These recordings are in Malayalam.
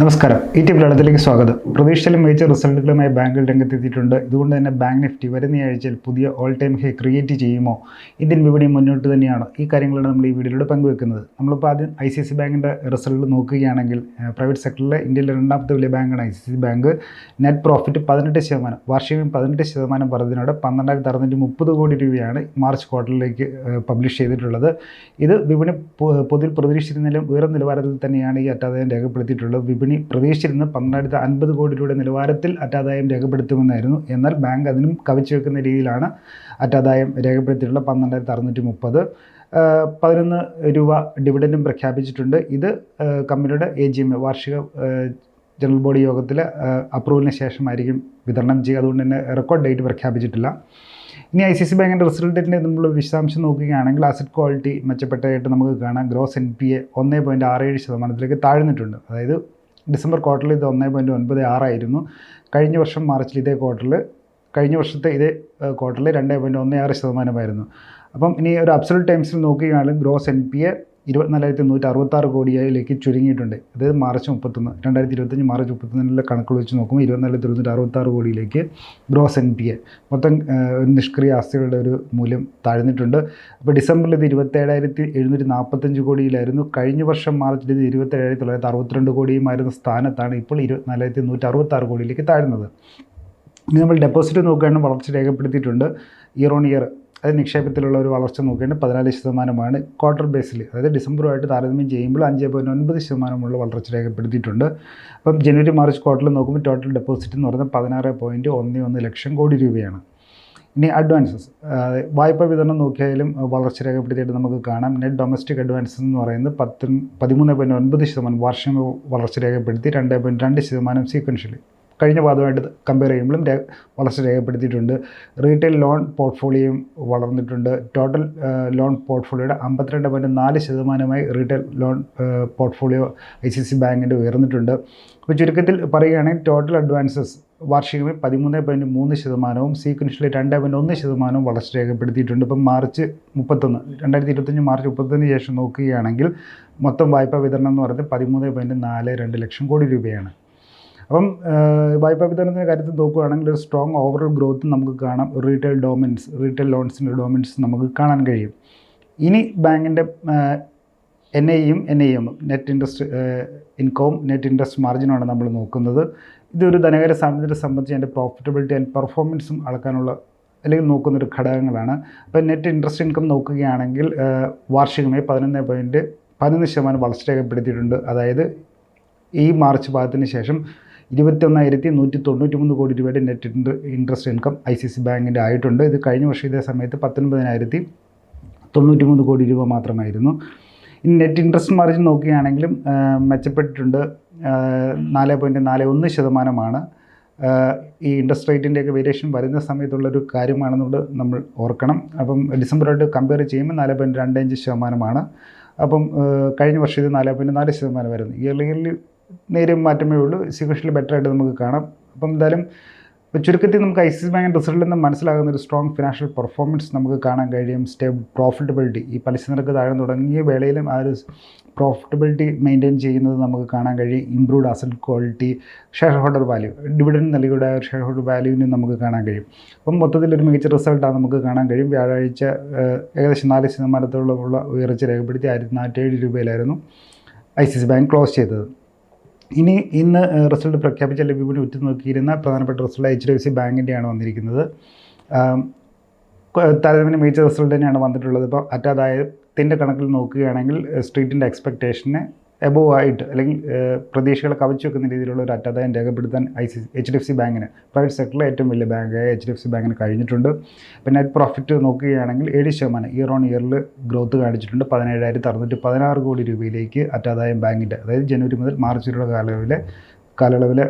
നമസ്കാരം. ഈ ടി മലയാളത്തിലേക്ക് സ്വാഗതം. പ്രതീക്ഷയിലും മികച്ച റിസൾട്ടുകളുമായി ബാങ്കുകൾ രംഗത്തെത്തിയിട്ടുണ്ട്. ഇതുകൊണ്ട് തന്നെ ബാങ്ക് നിഫ്റ്റി വരുന്ന ആഴ്ചയിൽ പുതിയ ഓൾ ടൈം ഹൈ ക്രിയേറ്റ് ചെയ്യുമോ? ഇന്ത്യൻ വിപണി മുന്നോട്ട് തന്നെയാണ് ഈ കാര്യങ്ങളാണ് നമ്മൾ ഈ വീഡിയോയിലൂടെ പങ്കുവെക്കുന്നത്. നമ്മളിപ്പോൾ ആദ്യം ഐ സി സി ബാങ്കിന്റെ റിസൾട്ട് നോക്കുകയാണെങ്കിൽ പ്രൈവറ്റ് സെക്ടറിലെ ഇന്ത്യയിലെ രണ്ടാമത്തെ വലിയ ബാങ്കാണ് I C C bank. Net profit പതിനെട്ട് ശതമാനം വാർഷികം പതിനെട്ട് ശതമാനം പറഞ്ഞതിനോട് പന്ത്രണ്ടായിരത്തി അറുന്നൂറ്റി മുപ്പത് കോടി രൂപയാണ് മാർച്ച് ക്വാർട്ടറിലേക്ക് പബ്ലിഷ് ചെയ്തിട്ടുള്ളത്. ഇത് വിപണി പൊതുവിൽ പ്രതീക്ഷിച്ചിരുന്നതിലും ഉയർന്ന നിലവാരത്തിൽ തന്നെയാണ് ഈ അറ്റാദായം രേഖപ്പെടുത്തിയിട്ടുള്ളത്. വിപണി പ്രതീക്ഷിച്ചിരുന്ന പന്ത്രണ്ടായിരത്തി അൻപത് കോടി രൂപയുടെ നിലവാരത്തിൽ അറ്റാദായം രേഖപ്പെടുത്തുമെന്നായിരുന്നു. എന്നാൽ ബാങ്ക് അതിനും കവിച്ചു വെക്കുന്ന രീതിയിലാണ് അറ്റാദായം രേഖപ്പെടുത്തിയിട്ടുള്ള പന്ത്രണ്ടായിരത്തി അറുന്നൂറ്റി മുപ്പത് പതിനൊന്ന് രൂപ ഡിവിഡൻഡും പ്രഖ്യാപിച്ചിട്ടുണ്ട്. ഇത് കമ്പനിയുടെ എ ജി എം വാർഷിക ജനറൽ ബോഡി യോഗത്തിൽ അപ്രൂവലിന് ശേഷമായിരിക്കും വിതരണം ചെയ്യുക. അതുകൊണ്ട് തന്നെ റെക്കോർഡ് ഡേറ്റ് പ്രഖ്യാപിച്ചിട്ടില്ല. ഇനി ഐ സി സി ബാങ്കിന്റെ റിസൾട്ടിന്റെ നമ്മൾ വിശദാംശം നോക്കുകയാണെങ്കിൽ അസറ്റ് ക്വാളിറ്റി മെച്ചപ്പെട്ടതായിട്ട് നമുക്ക് കാണാം. ഗ്രോസ് എൻ പി എ ഒന്ന് പോയിന്റ് ആറ് ഏഴ് ശതമാനത്തിലേക്ക് താഴ്ന്നിട്ടുണ്ട്. അതായത് ഡിസംബർ ക്വാർട്ടറിൽ ഇത് ഒന്നേ പോയിന്റ് ഒൻപത് ആറായിരുന്നു. കഴിഞ്ഞ വർഷം മാർച്ചിൽ ഇതേ ക്വാർട്ടറിൽ കഴിഞ്ഞ വർഷത്തെ ഇതേ ക്വാർട്ടറിൽ രണ്ട് പോയിന്റ് ഒന്ന് ആറ് ശതമാനമായിരുന്നു. അപ്പം ഇനി ഒരു അബ്സലൂട്ട് ടൈംസിൽ നോക്കുകയാണെങ്കിൽ ഗ്രോസ് എൻ പി എ ഇരുപത്തിനാലായിരത്തി നൂറ്റി അറുപത്താറ് കോടിയിലേക്ക് ചുരുങ്ങിയിട്ടുണ്ട്. അതായത് മാർച്ച് മുപ്പത്തൊന്ന് രണ്ടായിരത്തി ഇരുപത്തഞ്ച് മാർച്ച് മുപ്പത്തൊന്നിലെ കണക്കുകൾ വെച്ച് നോക്കുമ്പോൾ ഇരുപത്തിനാലായിരത്തി ഇരുന്നൂറ്റി അറുപത്താറ് കോടിയിലേക്ക് ഗ്രോസ് എൻ പി എ. മൊത്തം നിഷ്ക്രിയ ആസ്തികളുടെ ഒരു മൂല്യം താഴ്ന്നിട്ടുണ്ട്. അപ്പോൾ ഡിസംബറിൽ ഇത് ഇരുപത്തേഴായിരത്തി എഴുന്നൂറ്റി നാൽപ്പത്തഞ്ച് കോടിയിലായിരുന്നു. കഴിഞ്ഞ വർഷം മാർച്ചിൽ ഇത് ഇരുപത്തേഴായിരത്തി തൊള്ളായിരത്തി അറുപത്തിരണ്ട് കോടിയുമായിരുന്ന സ്ഥാനത്താണ് ഇപ്പോൾ ഇരുപത്തിനാലായിരത്തി നൂറ്റി അറുപത്താറ് കോടിയിലേക്ക് താഴ്ന്നത്. ഇനി നമ്മൾ ഡെപ്പോസിറ്റ് നോക്കുകയാണെങ്കിൽ വളർച്ച രേഖപ്പെടുത്തിയിട്ടുണ്ട്. ഇയർ ഓൺ ഇയർ അത് നിക്ഷേപത്തിലുള്ള ഒരു വളർച്ച നോക്കുകയാണെങ്കിൽ പതിനാല് ശതമാനമാണ് ക്വാർട്ടർ ബേസിൽ അതായത് ഡിസംബറുമായിട്ട് താരതമ്യം ചെയ്യുമ്പോൾ അഞ്ച് പോയിന്റ് ഒൻപത് ശതമാനമുള്ള വളർച്ച രേഖപ്പെടുത്തിയിട്ടുണ്ട്. അപ്പം ജനുവരി മാർച്ച് ക്വാർട്ടറിൽ നോക്കുമ്പോൾ ടോട്ടൽ ഡെപ്പോസിറ്റ് എന്ന് പറയുന്നത് പതിനാറ് പോയിന്റ് ഒന്ന് ഒന്ന് ലക്ഷം കോടി രൂപയാണ്. ഇനി അഡ്വാൻസസ് വായ്പ വിതരണം നോക്കിയാലും വളർച്ച രേഖപ്പെടുത്തിയിട്ട് നമുക്ക് കാണാം. നെറ്റ് ഡൊമസ്റ്റിക് അഡ്വാൻസസ് എന്ന് പറയുന്നത് പത്ത് പതിമൂന്ന് പോയിന്റ് ഒൻപത് ശതമാനം വാർഷിക വളർച്ച രേഖപ്പെടുത്തി രണ്ട് പോയിന്റ് രണ്ട് ശതമാനം സീക്വൻഷ്യലി കഴിഞ്ഞ പാദമായിട്ട് കമ്പയർ ചെയ്യുമ്പോഴും രേ വളർച്ച രേഖപ്പെടുത്തിയിട്ടുണ്ട്. റീറ്റെയിൽ ലോൺ പോർട്ട്ഫോളിയോയും വളർന്നിട്ടുണ്ട്. ടോട്ടൽ ലോൺ പോർട്ട്ഫോളിയോയുടെ അമ്പത്തിരണ്ട് പോയിന്റ് നാല് ശതമാനമായി retail loan portfolio I C C ബാങ്കിന്റെ ഉയർന്നിട്ടുണ്ട്. അപ്പോൾ ചുരുക്കത്തിൽ പറയുകയാണെങ്കിൽ ടോട്ടൽ അഡ്വാൻസസ് വാർഷികമായി പതിമൂന്ന് പോയിന്റ് മൂന്ന് ശതമാനവും സീക്വൻഷ്യലി രണ്ട് പോയിന്റ് ഒന്ന് ശതമാനവും വളർച്ച രേഖപ്പെടുത്തിയിട്ടുണ്ട്. ഇപ്പം മാർച്ച് മുപ്പത്തൊന്ന് രണ്ടായിരത്തി ഇരുപത്തഞ്ച് മാർച്ച് മുപ്പത്തൊന്നിന് ശേഷം നോക്കുകയാണെങ്കിൽ മൊത്തം വായ്പാ വിതരണം എന്ന് പറയുന്നത് പതിമൂന്ന് പോയിന്റ് നാല് രണ്ട് ലക്ഷം കോടി രൂപയാണ്. അപ്പം വായ്പാ വിതരണത്തിന്റെ കാര്യത്തിൽ നോക്കുകയാണെങ്കിൽ ഒരു സ്ട്രോങ് ഓവറോൾ ഗ്രോത്ത് നമുക്ക് കാണാം. റീറ്റെയിൽ ഡോമിനൻസ് റീറ്റെയിൽ ലോൺസിന്റെ ഡോമിനൻസ് നമുക്ക് കാണാൻ കഴിയും. ഇനി ബാങ്കിന്റെ എൻ ഐയും എൻ ഐ എമ്മും നെറ്റ് ഇൻട്രസ്റ്റ് ഇൻകവും നെറ്റ് ഇൻട്രസ്റ്റ് മാർജിനുമാണ് നമ്മൾ നോക്കുന്നത്. ഇതൊരു ധനകാര്യ സ്ഥാപനത്തെ സംബന്ധിച്ച് അതിന്റെ പ്രോഫിറ്റബിലിറ്റി ആൻഡ് പെർഫോമൻസും അളക്കാനുള്ള അല്ലെങ്കിൽ നോക്കുന്നൊരു ഘടകങ്ങളാണ്. അപ്പോൾ നെറ്റ് ഇൻട്രസ്റ്റ് ഇൻകം നോക്കുകയാണെങ്കിൽ വാർഷികമായി പതിനൊന്ന് പോയിന്റ് പതിനൊന്ന് ശതമാനം വളർച്ച രേഖപ്പെടുത്തിയിട്ടുണ്ട്. അതായത് ഈ മാർച്ച് പാദത്തിന് ശേഷം ഇരുപത്തൊന്നായിരത്തി നൂറ്റി തൊണ്ണൂറ്റി മൂന്ന് കോടി രൂപയുടെ net interest income I C C ബാങ്കിന്റെ ആയിട്ടുണ്ട്. ഇത് കഴിഞ്ഞ വർഷം ഇതേ സമയത്ത് പത്തൊൻപതിനായിരത്തി തൊണ്ണൂറ്റി മൂന്ന് കോടി രൂപ മാത്രമായിരുന്നു. ഇനി നെറ്റ് ഇൻട്രസ്റ്റ് മാർജിൻ നോക്കുകയാണെങ്കിലും മെച്ചപ്പെട്ടിട്ടുണ്ട്. നാല് പോയിന്റ് നാല് ഒന്ന് ശതമാനമാണ്. ഈ ഇൻട്രസ്റ്റ് റേറ്റിന്റെയൊക്കെ വേരിയേഷൻ വരുന്ന സമയത്തുള്ളൊരു കാര്യമാണെന്നുള്ളത് നമ്മൾ ഓർക്കണം. അപ്പം ഡിസംബറായിട്ട് കമ്പയർ ചെയ്യുമ്പോൾ നാല് പോയിന്റ് രണ്ട് അഞ്ച് ശതമാനമാണ്. അപ്പം കഴിഞ്ഞ വർഷം ഇത് നാല് പോയിന്റ് നാല് ശതമാനമായിരുന്നു ഇയർലി ഇയർലി നേരിയ മാറ്റമേ ഉള്ളൂ. സീക്വൻഷ്യലി ബെറ്റർ ആയിട്ട് നമുക്ക് കാണാം. അപ്പം എന്തായാലും ഇപ്പോൾ ചുരുക്കത്തിൽ നമുക്ക് ഐ സി സി ബാങ്കിന്റെ റിസൾട്ടിൽ നിന്ന് മനസ്സിലാകുന്ന ഒരു സ്ട്രോങ് ഫിനാൻഷ്യൽ പെർഫോമൻസ് നമുക്ക് കാണാൻ കഴിയും. സ്റ്റേബിൾ പ്രോഫിറ്റബിലിറ്റി ഈ പലിശ നിരക്ക് താഴ്ന്നു തുടങ്ങിയ വേളയിലും ആ ഒരു പ്രോഫിറ്റബിലിറ്റി മെയിന്റെയിൻ ചെയ്യുന്നത് നമുക്ക് കാണാൻ കഴിയും. Improved asset quality share holder value dividend നൽകിയുടെ share holder വാല്യൂവിന് നമുക്ക് കാണാൻ കഴിയും. അപ്പം മൊത്തത്തിൽ ഒരു മികച്ച റിസൾട്ടാണ് നമുക്ക് കാണാൻ കഴിയും. വ്യാഴാഴ്ച ഏകദേശം നാല് ശതമാനത്തോളമുള്ള ഉയർച്ച രേഖപ്പെടുത്തി ആയിരത്തി നാനൂറ്റേഴ് രൂപയിലായിരുന്നു I C C bank close ചെയ്തത്. ഇനി ഇന്ന് റിസൾട്ട് പ്രഖ്യാപിച്ച ലഭ്യമായി വിപണി ഉറ്റുനോക്കിയിരുന്ന പ്രധാനപ്പെട്ട result H D F C ബാങ്കിന്റെയാണ് വന്നിരിക്കുന്നത്. താരതമ്യം മികച്ച റിസൾട്ട് തന്നെയാണ് വന്നിട്ടുള്ളത്. ഇപ്പോൾ അറ്റാദായത്തിന്റെ കണക്കിൽ നോക്കുകയാണെങ്കിൽ സ്ട്രീറ്റിന്റെ എക്സ്പെക്റ്റേഷന് എബോവ് ആയിട്ട് അല്ലെങ്കിൽ പ്രതീക്ഷകളെ കവച്ചു വെക്കുന്ന രീതിയിലുള്ള ഒരു അറ്റാദായം രേഖപ്പെടുത്താൻ I C H D F C ബാങ്കിന് പ്രൈവറ്റ് സെക്ടറിലെ ഏറ്റവും വലിയ ബാങ്കായ എച്ച് ഡി എഫ് സി ബാങ്കിന് കഴിഞ്ഞിട്ടുണ്ട്. പിന്നെ നെറ്റ് പ്രോഫിറ്റ് നോക്കുകയാണെങ്കിൽ ഏഴ് ശതമാനം ഇയർ ഓൺ ഇയറിൽ ഗ്രോത്ത് കാണിച്ചിട്ടുണ്ട്. പതിനേഴായിരത്തി അറുന്നൂറ്റി പതിനാറ് കോടി രൂപയിലേക്ക് അറ്റാദായം ബാങ്കിന്റെ അതായത് ജനുവരി മുതൽ മാർച്ച് വരെയുള്ള കാലയളവിലെ കാലയളവിൽ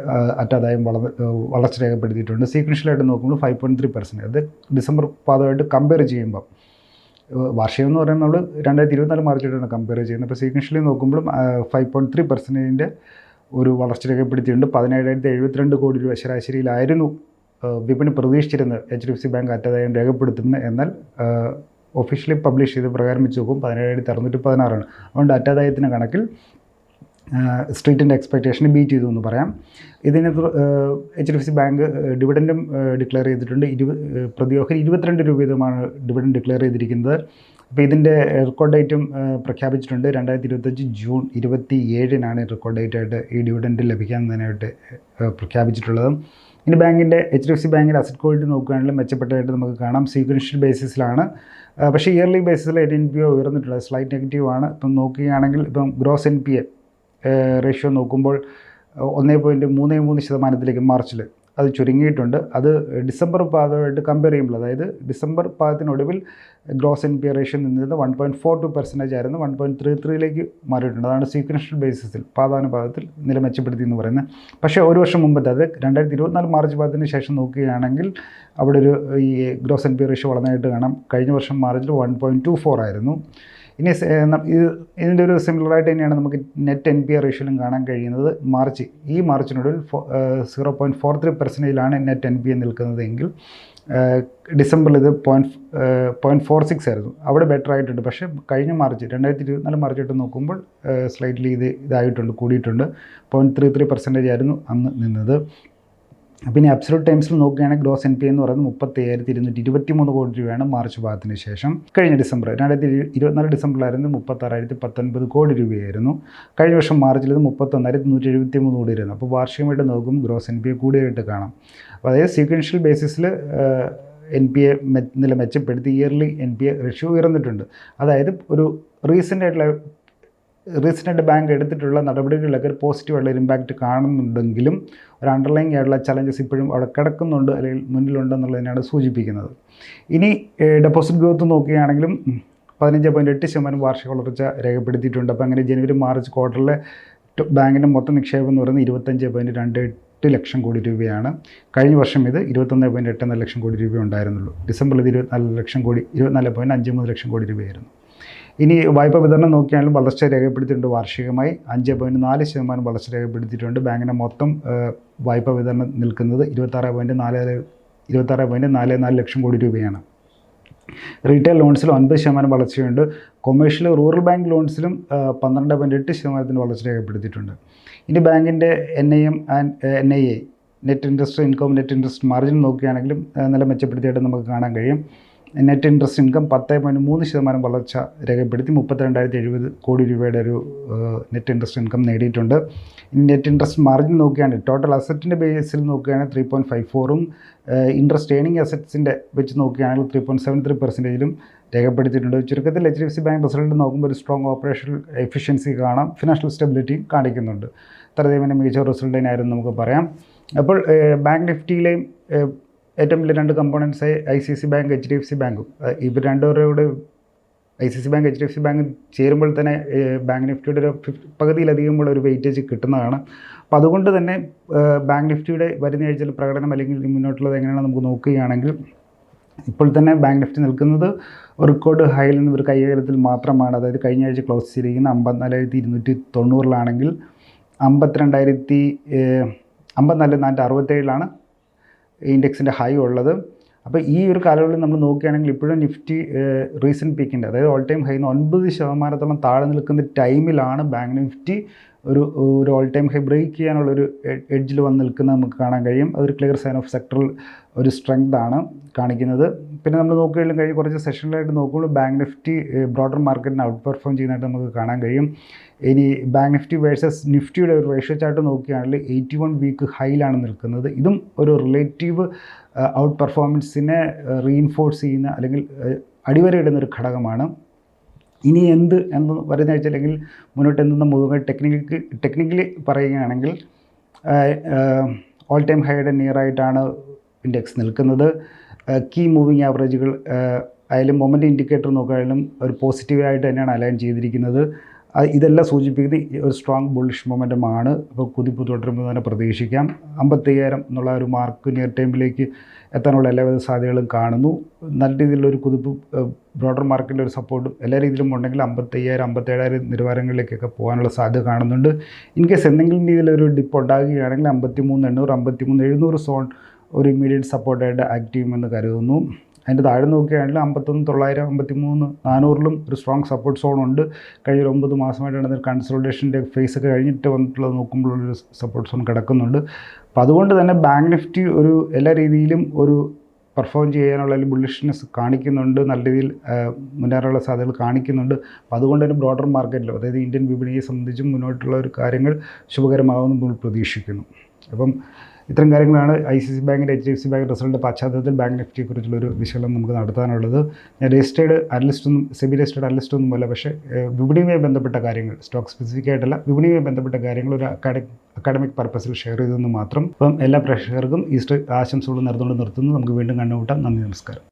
അറ്റാദായം വളർ വളർച്ച രേഖപ്പെടുത്തിയിട്ടുണ്ട്. സീക്വൻഷ്യലായിട്ട് നോക്കുമ്പോൾ ഫൈവ് പോയിന്റ് ത്രീ പെർസെന്റ് അത് ഡിസംബർ പാദമായിട്ട് കമ്പയർ ചെയ്യുമ്പോൾ വാർഷികം എന്ന് പറയുന്നത് നമ്മൾ രണ്ടായിരത്തി ഇരുപത്തിനാല് മാർച്ചായിട്ടാണ് കമ്പയർ ചെയ്യുന്നത് അപ്പോൾ സീക്വൻഷ്യലി നോക്കുമ്പോഴും ഫൈവ് പോയിന്റ് ത്രീ പെർസെന്റേജിന്റെ ഒരു വളർച്ച രേഖപ്പെടുത്തിയിട്ടുണ്ട്. പതിനേഴായിരത്തി എഴുപത്തിരണ്ട് കോടി രൂപ ശരാശരിയിലായിരുന്നു വിപണി പ്രതീക്ഷിച്ചിരുന്നത്. H D F C bank അറ്റതായും രേഖപ്പെടുത്തുന്നത്. എന്നാൽ ഒഫീഷ്യലി പബ്ലിഷ് ചെയ്ത് പ്രകാരം വെച്ച് നോക്കും പതിനേഴായിരത്തി അറുന്നൂറ്റി പതിനാറാണ്. അതുകൊണ്ട് അറ്റാദായത്തിന്റെ കണക്കിൽ സ്ട്രീറ്റിന്റെ എക്സ്പെക്റ്റേഷനെ ബീറ്റ് ചെയ്തു എന്ന് പറയാം. ഇതിന് H D F C bank ഡിവിഡന്റും declare ചെയ്തിട്ടുണ്ട്. ഇരുപത് പ്രതി ഓഹരി ഇരുപത്തിരണ്ട് രൂപ വീതമാണ് ഡിവിഡൻഡ് ഡിക്ലെയർ ചെയ്തിരിക്കുന്നത്. അപ്പോൾ ഇതിന്റെ റെക്കോർഡ് ഡേറ്റും പ്രഖ്യാപിച്ചിട്ടുണ്ട്. രണ്ടായിരത്തി ഇരുപത്തഞ്ച് ജൂൺ ഇരുപത്തി ഏഴിനാണ് റെക്കോർഡ് ഡേറ്റ് ആയിട്ട് ഈ ഡിവിഡൻഡ് ലഭിക്കുന്നതിനായിട്ട് പ്രഖ്യാപിച്ചിട്ടുള്ളത്. ഇനി ബാങ്കിന്റെ എച്ച് ഡി എഫ് സി ബാങ്കിന്റെ അസറ്റ് ക്വാളിറ്റി നോക്കുകയാണെങ്കിൽ മെച്ചപ്പെട്ടതായിട്ട് നമുക്ക് കാണാം. സീക്വൻഷ്യൽ ബേസിസിലാണ് പക്ഷേ ഇയർലി ബേസിസിൽ എൻ പി ഒ ഉയർന്നിട്ടുള്ളത് സ്ലൈറ്റ് നെഗറ്റീവ് ആണ്. ഇപ്പം നോക്കുകയാണെങ്കിൽ ഇപ്പം gross N P A ratio നോക്കുമ്പോൾ ഒന്നേ പോയിന്റ് മൂന്ന് മൂന്ന് ശതമാനത്തിലേക്ക് മാർച്ചിൽ അത് ചുരുങ്ങിയിട്ടുണ്ട്. അത് ഡിസംബർ പാദമായിട്ട് കമ്പയർ ചെയ്യുമ്പോൾ അതായത് ഡിസംബർ പാദത്തിനൊടുവിൽ ഗ്രോസ് എൻ പി റേഷ്യോ നിന്നിരുന്നത് one point four two percentage ആയിരുന്നു വൺ പോയിന്റ് ത്രീ ത്രീയിലേക്ക് മാറിയിട്ടുണ്ട്. അതാണ് സീക്വൻഷ്യൽ ബേസിസിൽ പാദാനുപാതത്തിൽ നില മെച്ചപ്പെടുത്തി എന്ന് പറയുന്നത്. പക്ഷേ ഒരു വർഷം മുമ്പത്തെ അത് രണ്ടായിരത്തി ഇരുപത്തിനാല് മാർച്ച് പാദത്തിന് ശേഷം നോക്കുകയാണെങ്കിൽ അവിടെ ഒരു ഈ ഗ്രോസ് എൻ പി റേഷ്യോ വളർന്നതായിട്ട് കാണാം. കഴിഞ്ഞ വർഷം മാർച്ചിൽ വൺ പോയിന്റ് ടു ഫോർ ആയിരുന്നു. ഇനി ഇതിന്റെ ഒരു സിമിലറായിട്ട് തന്നെയാണ് നമുക്ക് നെറ്റ് എൻ പി ആർ റേഷ്യോയിലും കാണാൻ കഴിയുന്നത്. മാർച്ച് ഈ മാർച്ചിനുള്ളിൽ സീറോ പോയിന്റ് ഫോർ ത്രീ പെർസെന്റേജിലാണ് നെറ്റ് എൻ പി എ നിൽക്കുന്നത് എങ്കിൽ ഡിസംബറിൽ ഇത് പോയിന്റ് പോയിന്റ് ഫോർ സിക്സ് ആയിരുന്നു. അവിടെ ബെറ്റർ ആയിട്ടുണ്ട്. പക്ഷേ കഴിഞ്ഞ മാർച്ച് രണ്ടായിരത്തി ഇരുപത്തിനാല് മാർച്ച് ഇട്ട് നോക്കുമ്പോൾ സ്ലൈറ്റ്ലി ഇത് ഇതായിട്ടുണ്ട് കൂടിയിട്ടുണ്ട്. പോയിന്റ് ത്രീ ത്രീ പെർസെന്റേജ് ആയിരുന്നു അന്ന് നിന്നത്. പിന്നെ അബ്സലൂട്ട് ടൈംസിൽ നോക്കുകയാണെങ്കിൽ ഗ്രോസ് എൻ പി എന്ന് പറയുന്നത് മുപ്പത്തി അയ്യായിരത്തി ഇരുന്നൂറ്റി ഇരുപത്തി മൂന്ന് കോടി രൂപയാണ് മാർച്ച് ഭാഗത്തിന് ശേഷം. കഴിഞ്ഞ ഡിസംബർ രണ്ടായിരത്തി ഇരുപത്തിനാല് ഡിസംബറിലായിരുന്നു മുപ്പത്താറായിരത്തി പത്തൊൻപത് കോടി രൂപയായിരുന്നു. കഴിഞ്ഞ വർഷം മാർച്ചിൽ ഇത് മുപ്പത്തൊന്നായിരത്തി നൂറ്റി എഴുപത്തി മൂന്ന് കോടി ആയിരുന്നു അപ്പോൾ വാർഷികമായിട്ട് നോക്കുമ്പോൾ ഗ്രോസ് എൻ പി എ കൂടിയായിട്ട് കാണാം. അതായത് സീക്വൻഷ്യൽ ബേസിസിൽ എൻ പി എ നില മെച്ചപ്പെടുത്തി. Yearly N P A ratio ഉയർന്നിട്ടുണ്ട്. അതായത് ഒരു റീസെന്റ് ആയിട്ടുള്ള റീസെന്റ് ബാങ്ക് എടുത്തിട്ടുള്ള നടപടികളിലൊക്കെ ഒരു പോസിറ്റീവായിട്ടുള്ള ഇമ്പാക്റ്റ് കാണുന്നുണ്ടെങ്കിലും ഒരു അണ്ടർലൈങ് ആയിട്ടുള്ള ചലഞ്ചസ് ഇപ്പോഴും അവിടെ കിടക്കുന്നുണ്ട് അല്ലെങ്കിൽ മുന്നിലുണ്ടെന്നുള്ളതിനാണ് സൂചിപ്പിക്കുന്നത്. ഇനി ഡെപ്പോസിറ്റ് ഗ്രോത്ത് നോക്കുകയാണെങ്കിലും പതിനഞ്ച് പോയിന്റ് എട്ട് ശതമാനം വാർഷിക വളർച്ച രേഖപ്പെടുത്തിയിട്ടുണ്ട്. അപ്പോൾ അങ്ങനെ ജനുവരി മാർച്ച് ക്വാർട്ടറിലെ ബാങ്കിന്റെ മൊത്തം നിക്ഷേപം എന്ന് പറയുന്നത് ഇരുപത്തഞ്ച് പോയിന്റ് രണ്ട് എട്ട് ലക്ഷം കോടി രൂപയാണ്. കഴിഞ്ഞ വർഷം ഇത് ഇരുപത്തൊന്ന് പോയിന്റ് എട്ട് ലക്ഷം കോടി രൂപ ഉണ്ടായിരുന്നുള്ളൂ. ഡിസംബറിൽ ഇത് ഇരുപത്തിനാല് ലക്ഷം കോടി ഇരുപത്തിനാല് പോയിന്റ് അഞ്ച് മൂന്ന് ലക്ഷം കോടി രൂപയായിരുന്നു. ഇനി വായ്പ വിതരണം നോക്കിയാലും വളർച്ച രേഖപ്പെടുത്തിയിട്ടുണ്ട് വാർഷികമായി. അഞ്ച് പോയിന്റ് നാല് ശതമാനം വളർച്ച രേഖപ്പെടുത്തിയിട്ടുണ്ട്. ബാങ്കിന്റെ മൊത്തം വായ്പ വിതരണം നിൽക്കുന്നത് ഇരുപത്താറ് പോയിന്റ് നാല് ഇരുപത്താറ് പോയിന്റ് നാല് നാല് ലക്ഷം കോടി രൂപയാണ്. റീറ്റെയിൽ ലോൺസിൽ ഒൻപത് ശതമാനം വളർച്ചയുണ്ട്. കൊമേഴ്ഷ്യൽ റൂറൽ ബാങ്ക് ലോൺസിലും പന്ത്രണ്ട് പോയിന്റ് എട്ട് ശതമാനത്തിന്റെ വളർച്ച രേഖപ്പെടുത്തിയിട്ടുണ്ട്. ഇനി ബാങ്കിന്റെ N I M and N I A net interest income net interest margin നോക്കുകയാണെങ്കിലും നല്ല നില മെച്ചപ്പെടുത്തിയായിട്ട് നമുക്ക് കാണാൻ കഴിയും. നെറ്റ് ഇൻട്രസ്റ്റ് ഇൻകം പത്ത് പോയിന്റ് മൂന്ന് ശതമാനം വളർച്ച രേഖപ്പെടുത്തി മുപ്പത്തിരണ്ടായിരത്തി എഴുപത് കോടി രൂപയുടെ ഒരു നെറ്റ് ഇൻട്രസ്റ്റ് ഇൻകം നേടിയിട്ടുണ്ട്. ഇനി നെറ്റ് ഇൻട്രസ്റ്റ് മാർജിൻ നോക്കുകയാണെങ്കിൽ ടോട്ടൽ അസറ്റിന്റെ ബേസിൽ നോക്കുകയാണെങ്കിൽ ത്രീ പോയിന്റ് ഫൈവ് ഫോറും ഇൻട്രസ്റ്റ് ഏണിംഗ് അസറ്റ്സിന്റെ വെച്ച് നോക്കുകയാണെങ്കിൽ ത്രീ പോയിന്റ് സെവൻ ത്രീ പെർസെന്റേജിലും രേഖപ്പെടുത്തിയിട്ടുണ്ട്. ചുരുക്കത്തിൽ H D F C bank result നോക്കുമ്പോൾ ഒരു സ്ട്രോങ് ഓപ്പറേഷണൽ എഫിഷ്യൻസി കാണാം ഫിനാൻഷ്യൽ സ്റ്റെബിലിറ്റിയും കാണിക്കുന്നുണ്ട്. തരതീമന മികച്ച റിസൾട്ടിനായിരുന്നു നമുക്ക് പറയാം. അപ്പോൾ ബാങ്ക് നിഫ്റ്റിയിലെയും ഏറ്റവും വലിയ രണ്ട് components I C C bank H D F C ബാങ്കും ഇവർ രണ്ടുപേരോട് I C C bank H D F C bank ചേരുമ്പോൾ തന്നെ ബാങ്ക് നിഫ്റ്റിയുടെ ഒരു പകുതിയിലധികം ഉള്ള ഒരു വെയിറ്റേജ് കിട്ടുന്നതാണ്. അപ്പോൾ അതുകൊണ്ട് തന്നെ ബാങ്ക് നിഫ്റ്റിയുടെ വരുന്ന ആഴ്ചയിൽ പ്രകടനം അല്ലെങ്കിൽ മുന്നോട്ടുള്ളത് എങ്ങനെയാണ് നമുക്ക് നോക്കുകയാണെങ്കിൽ ഇപ്പോൾ തന്നെ ബാങ്ക് നിഫ്റ്റി നിൽക്കുന്നത് റെക്കോർഡ് ഹൈയിൽ നിന്ന് ഒരു കൈകാര്യത്തിൽ മാത്രമാണ്. അതായത് കഴിഞ്ഞ ആഴ്ച ക്ലോസ് ചെയ്തിരിക്കുന്ന അമ്പത്തിനാലായിരത്തി ഇരുന്നൂറ്റി തൊണ്ണൂറിലാണെങ്കിൽ അമ്പത്തിരണ്ടായിരത്തി അമ്പത്തിനാല് നാനൂറ്റി അറുപത്തേഴിലാണ് ഇൻഡെക്സിന്റെ ഹൈ ഉള്ളത്. അപ്പോൾ ഈ ഒരു കാലയളവിൽ നമ്മൾ നോക്കുകയാണെങ്കിൽ ഇപ്പോഴും നിഫ്റ്റി റീസെന്റ് പീക്കിന്റെ അതായത് ഓൾ ടൈം ഹൈന്ന് ഒൻപത് ശതമാനത്തോളം താഴെ നിൽക്കുന്ന ടൈമിലാണ് ബാങ്ക് നിഫ്റ്റി ഒരു ഒരു ഓൾ ടൈം ഹൈ ബ്രേക്ക് ചെയ്യാനുള്ള ഒരു എഡ്ജിൽ വന്ന് നിൽക്കുന്നത് നമുക്ക് കാണാൻ കഴിയും. അതൊരു ക്ലിയർ സൈൻ ഓഫ് സെക്ടറൽ ഒരു സ്ട്രെങ്ത് ആണ് കാണിക്കുന്നത്. പിന്നെ നമ്മൾ നോക്കുകയാണെങ്കിൽ കഴിഞ്ഞ് കുറച്ച് സെഷനിലായിട്ട് നോക്കുമ്പോൾ ബാങ്ക് നിഫ്റ്റി ബ്രോഡർ മാർക്കറ്റിന് ഔട്ട് പെർഫോം ചെയ്യുന്നതായിട്ട് നമുക്ക് കാണാൻ കഴിയും. ഇനി ബാങ്ക് നിഫ്റ്റി വേഴ്സസ് നിഫ്റ്റിയുടെ ഒരു റേഷ്യോ ചാർട്ട് നോക്കുകയാണെങ്കിൽ എയ്റ്റി വൺ വീക്ക് ഹൈയിലാണ് നിൽക്കുന്നത്. ഇതും ഒരു റിലേറ്റീവ് ഔട്ട് പെർഫോമൻസിനെ റീഇൻഫോഴ്സ് ചെയ്യുന്ന അല്ലെങ്കിൽ അടിവരയിടുന്ന ഒരു ഘടകമാണ്. ഇനി എന്ത് എന്ന് വരുന്ന ആഴ്ച അല്ലെങ്കിൽ മുന്നോട്ട് എന്തെന്ന് മുഴുവൻ ടെക്നിക്കൽ ടെക്നിക്കലി പറയുകയാണെങ്കിൽ ഓൾ ടൈം ഹൈഡ് നിയർ ആയിട്ടാണ് ഇൻഡെക്സ് നിൽക്കുന്നത്. കീ മൂവിങ് ആവറേജുകൾ ആയാലും മൊമെന്റ് ഇൻഡിക്കേറ്റർ നോക്കുകയാണെങ്കിലും ഒരു പോസിറ്റീവായിട്ട് തന്നെയാണ് അലൈൻ ചെയ്തിരിക്കുന്നത്. ഇതെല്ലാം സൂചിപ്പിക്കുന്നത് ഒരു സ്ട്രോങ് ബുള്ളിഷ് മൊമെന്റമാണ് അപ്പോൾ കുതിപ്പ് തുടരുമ്പോൾ തന്നെ പ്രതീക്ഷിക്കാം. അമ്പത്തയ്യായിരം എന്നുള്ള ഒരു മാർക്ക് നിയർ ടൈമിലേക്ക് എത്താനുള്ള എല്ലാവിധ സാധ്യതകളും കാണുന്നു. നല്ല രീതിയിലുള്ളൊരു കുതിപ്പ് ബ്രോഡർ മാർക്കറ്റിന്റെ ഒരു സപ്പോർട്ടും എല്ലാ രീതിയിലും ഉണ്ടെങ്കിൽ അമ്പത്തയ്യായിരം അമ്പത്തേഴായിരം നിലവാരങ്ങളിലേക്കൊക്കെ പോകാനുള്ള സാധ്യത കാണുന്നുണ്ട്. ഇൻ കേസ് എന്തെങ്കിലും രീതിയിലൊരു ഡിപ്പ് ഉണ്ടാകുകയാണെങ്കിൽ അമ്പത്തി മൂന്ന് എണ്ണൂറ് അമ്പത്തി മൂന്ന് എഴുന്നൂറ് സോൺ ഒരു ഇമ്മീഡിയറ്റ് സപ്പോർട്ടായിട്ട് ആക്ട് ചെയ്യുമെന്ന് കരുതുന്നു. അതിന്റെ താഴെ നോക്കുകയാണെങ്കിൽ അമ്പത്തൊന്ന് തൊള്ളായിരം അമ്പത്തി മൂന്ന് നാനൂറിലും ഒരു സ്ട്രോങ് സപ്പോർട്ട് സോൺ ഉണ്ട്. കഴിഞ്ഞ ഒരു ഒമ്പത് മാസമായിട്ടാണ് കൺസൾട്ടേഷന്റെ ഫേസ് ഒക്കെ കഴിഞ്ഞിട്ട് വന്നിട്ടുള്ളത് നോക്കുമ്പോഴൊരു സപ്പോർട്ട് സോൺ കിടക്കുന്നുണ്ട്. അപ്പോൾ അതുകൊണ്ട് തന്നെ ബാങ്ക് നിഫ്റ്റി ഒരു എല്ലാ രീതിയിലും ഒരു പെർഫോം ചെയ്യാനുള്ള അല്ലെങ്കിൽ ബുള്ളിഷ്നെസ് കാണിക്കുന്നുണ്ട്. നല്ല രീതിയിൽ മുന്നേറാനുള്ള സാധ്യതകൾ കാണിക്കുന്നുണ്ട്. അപ്പോൾ അതുകൊണ്ട് തന്നെ ബ്രോഡർ മാർക്കറ്റിലും അതായത് ഇന്ത്യൻ വിപണിയെ സംബന്ധിച്ചും മുന്നോട്ടുള്ള ഒരു കാര്യങ്ങൾ ശുഭകരമാകുമെന്ന് നമ്മൾ പ്രതീക്ഷിക്കുന്നു. അപ്പം ഇത്തരം കാര്യങ്ങളാണ് ഐ സി സി ബാങ്കിന്റെ H D F C bank result പശ്ചാത്തലത്തിൽ ബാങ്ക് നിഫ്റ്റിയെക്കുറിച്ചുള്ള ഒരു വിശകലനം നമുക്ക് നടത്താനുള്ളത്. ഞാൻ രജിസ്റ്റേർഡ് അനലിസ്റ്റൊന്നും സെബി രജിസ്റ്റേർഡ് അനലിസ്റ്റൊന്നുമല്ല പക്ഷേ ഏഹ്, വിപണിയുമായി ബന്ധപ്പെട്ട കാര്യങ്ങൾ സ്റ്റോക്ക് സ്പെസിഫിക് ആയിട്ടല്ല വിപണിയുമായി ബന്ധപ്പെട്ട കാര്യങ്ങൾ ഒരു അക്കാഡമിക് അക്കാഡമിക് പർപ്പസിൽ ഷെയർ ചെയ്തെന്ന് മാത്രം. അപ്പം എല്ലാ പ്രേക്ഷകർക്കും ഈസ്റ്റർ ആശംസകളും നേർന്നുകൊണ്ട് നിർത്തുന്നു. നമുക്ക് വീണ്ടും കണ്ടുമുട്ടാം. നന്ദി നമസ്കാരം.